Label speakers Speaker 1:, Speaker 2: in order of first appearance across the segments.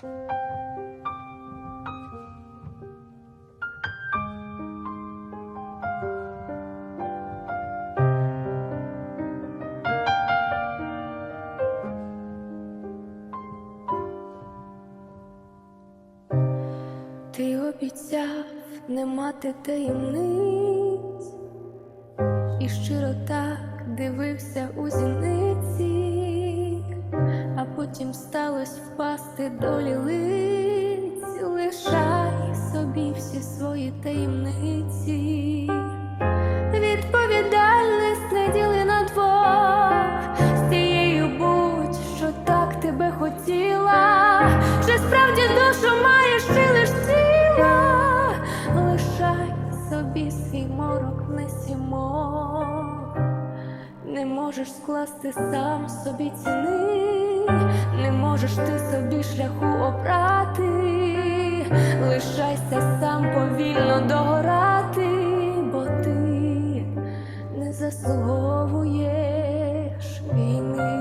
Speaker 1: Ти обіцяв не мати таємниць, і щиро так дивився у зіниці, потім сталося впасти долі лиць, лишай собі всі свої таємниці. Відповідальність не діли на двох, з тією будь, що так тебе хотіла, чи справді душу маєш, чи лиш тіла, лишай собі свій морок не сімок, не можеш скласти сам собі ціни, можеш ти собі шляху обрати, лишайся сам повільно догорати, бо ти не заслуговуєш війни.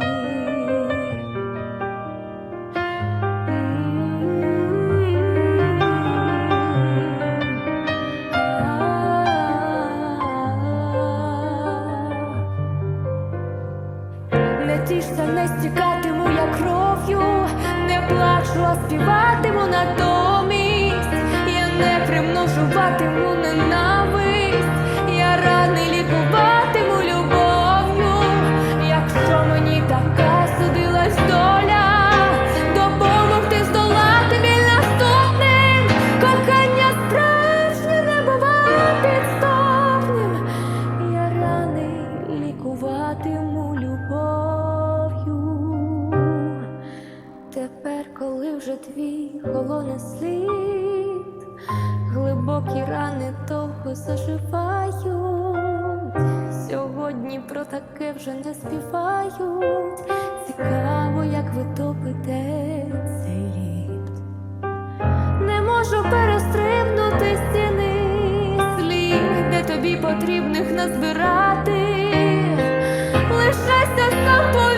Speaker 1: Не тішся, не стікатиму я кров'ю, не плачу, а співатиму натомість. Я не примножуватиму ненависть, я рани лікуватиму любов'ю. Якщо мені така судилась доля, допомогти здолати біль наступним, кохання справжнє не бува підступним. Я рани лікуватиму любов'ю. тепер, коли вже твій холоне слід, глибокі рани довго заживають, сьогодні про таке вже не співають, цікаво, як ви топите цей лід. Не можу перестримнути стіни. Слів, де тобі потрібних назбирати, лишайся з тобою.